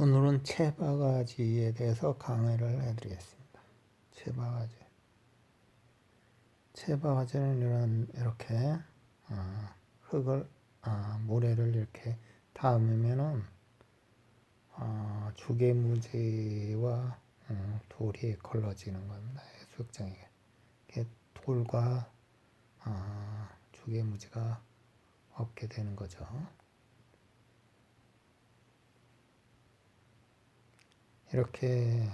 오늘은 채바가지에 대해서 강의를 해드리겠습니다. 채바가지. 채바가지는 이런 이렇게 어, 흙을 아, 모래를 이렇게 닿으면은 어, 주개무지와 음, 돌이 걸러지는 겁니다. 해수욕장에 돌과 어, 주개무지가 없게 되는 거죠. 이렇게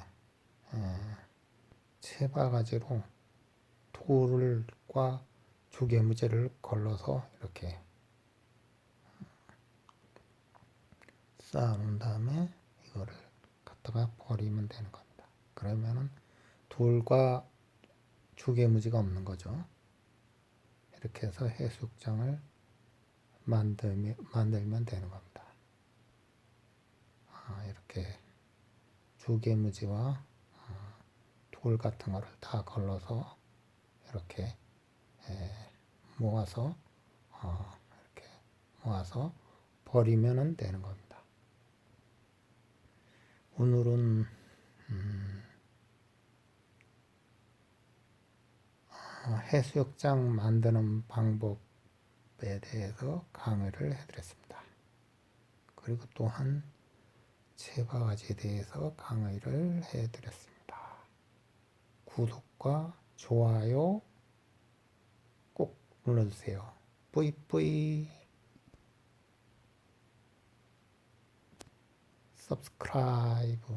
채바가지로 돌과 조개무제를 걸러서 이렇게 쌓아놓은 다음에 이거를 갖다가 버리면 되는 겁니다. 그러면은 돌과 조개무지가 없는 거죠. 이렇게 해서 해수욕장을 만들면 되는 겁니다. 아, 이렇게 조개무지와 어, 돌 같은 거를 다 걸러서 이렇게 모아서 어, 이렇게 모아서 버리면 되는 겁니다. 오늘은 음, 어, 해수욕장 만드는 방법에 대해서 강의를 해드렸습니다. 그리고 또한 채바가지에 대해서 강의를 해드렸습니다. 구독과 좋아요 꼭 눌러주세요. 뿌이뿌이 subscribe